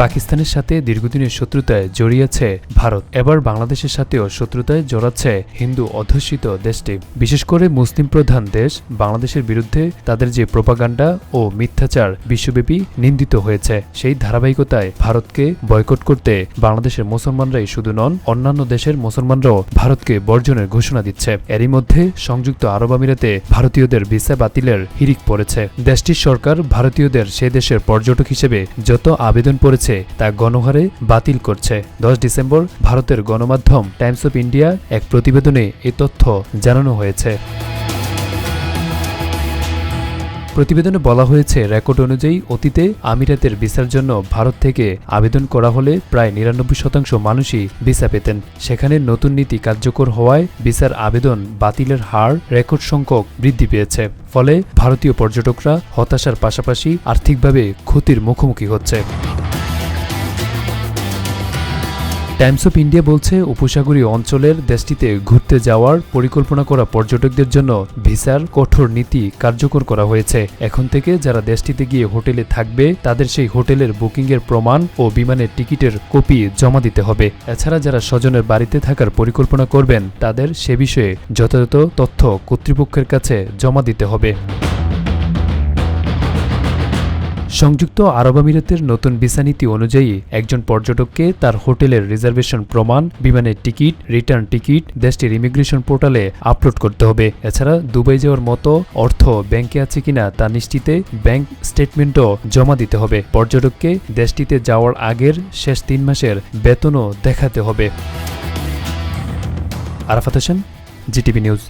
পাকিস্তানের সাথে দীর্ঘদিনের শত্রুতায় জড়িয়েছে ভারত। এবার বাংলাদেশের সাথেও শত্রুতায় জড়াচ্ছে হিন্দু অধ্যুষিত দেশটি। বিশেষ করে মুসলিম প্রধান দেশ বাংলাদেশের বিরুদ্ধে তাদের যে প্রোপাগান্ডা ও মিথ্যাচার বিশ্বব্যাপী নিন্দিত হয়েছে, সেই ধারাবাহিকতায় ভারতকে বয়কট করতে বাংলাদেশের মুসলমানরাই শুধু নন, অন্যান্য দেশের মুসলমানরাও ভারতকে বর্জনের ঘোষণা দিচ্ছে। এরই মধ্যে সংযুক্ত আরব আমিরাতে ভারতীয়দের ভিসা বাতিলের হিরিক পড়েছে। দেশটির সরকার ভারতীয়দের সে দেশের পর্যটক হিসেবে যত আবেদন পড়েছে তা গণহারে বাতিল করছে। দশ ডিসেম্বর ভারতের গণমাধ্যম টাইমস অফ ইন্ডিয়া এক প্রতিবেদনে এ তথ্য জানানো হয়েছে। প্রতিবেদনে বলা হয়েছে, রেকর্ড অনুযায়ী অতীতে আমিরাতের ভিসার জন্য ভারত থেকে আবেদন করা হলে প্রায় নিরানব্বই শতাংশ মানুষই ভিসা পেতেন। সেখানে নতুন নীতি কার্যকর হওয়ায় ভিসার আবেদন বাতিলের হার রেকর্ড সংখ্যক বৃদ্ধি পেয়েছে। ফলে ভারতীয় পর্যটকরা হতাশার পাশাপাশি আর্থিকভাবে ক্ষতির মুখোমুখি হচ্ছে। টাইমস অফ ইন্ডিয়া বলছে, উপসাগরীয় অঞ্চলের দেশটিতে ঘুরতে যাওয়ার পরিকল্পনা করা পর্যটকদের জন্য ভিসার কঠোর নীতি কার্যকর করা হয়েছে। এখন থেকে যারা দেশটিতে গিয়ে হোটেলে থাকবে, তাদের সেই হোটেলের বুকিংয়ের প্রমাণ ও বিমানের টিকিটের কপি জমা দিতে হবে। এছাড়া যারা স্বজনের বাড়িতে থাকার পরিকল্পনা করবেন, তাদের সে বিষয়ে যথাযথ তথ্য কর্তৃপক্ষের কাছে জমা দিতে হবে। সংযুক্ত আরব আমিরাতের নতুন ভিসা নীতি অনুযায়ী একজন পর্যটককে তার হোটেলের রিজার্ভেশন প্রমাণ, বিমানের টিকিট, রিটার্ন টিকিট, দেশটির ইমিগ্রেশন পোর্টালে আপলোড করতে হবে। এছাড়া দুবাই যাওয়ার মতো অর্থ ব্যাংকে আছে কিনা তা নিশ্চিতে ব্যাংক স্টেটমেন্টও জমা দিতে হবে। পর্যটককে দেশটিতে যাওয়ার আগের শেষ তিন মাসের বেতনও দেখাতে হবে। Arafat Hossain, GTV news.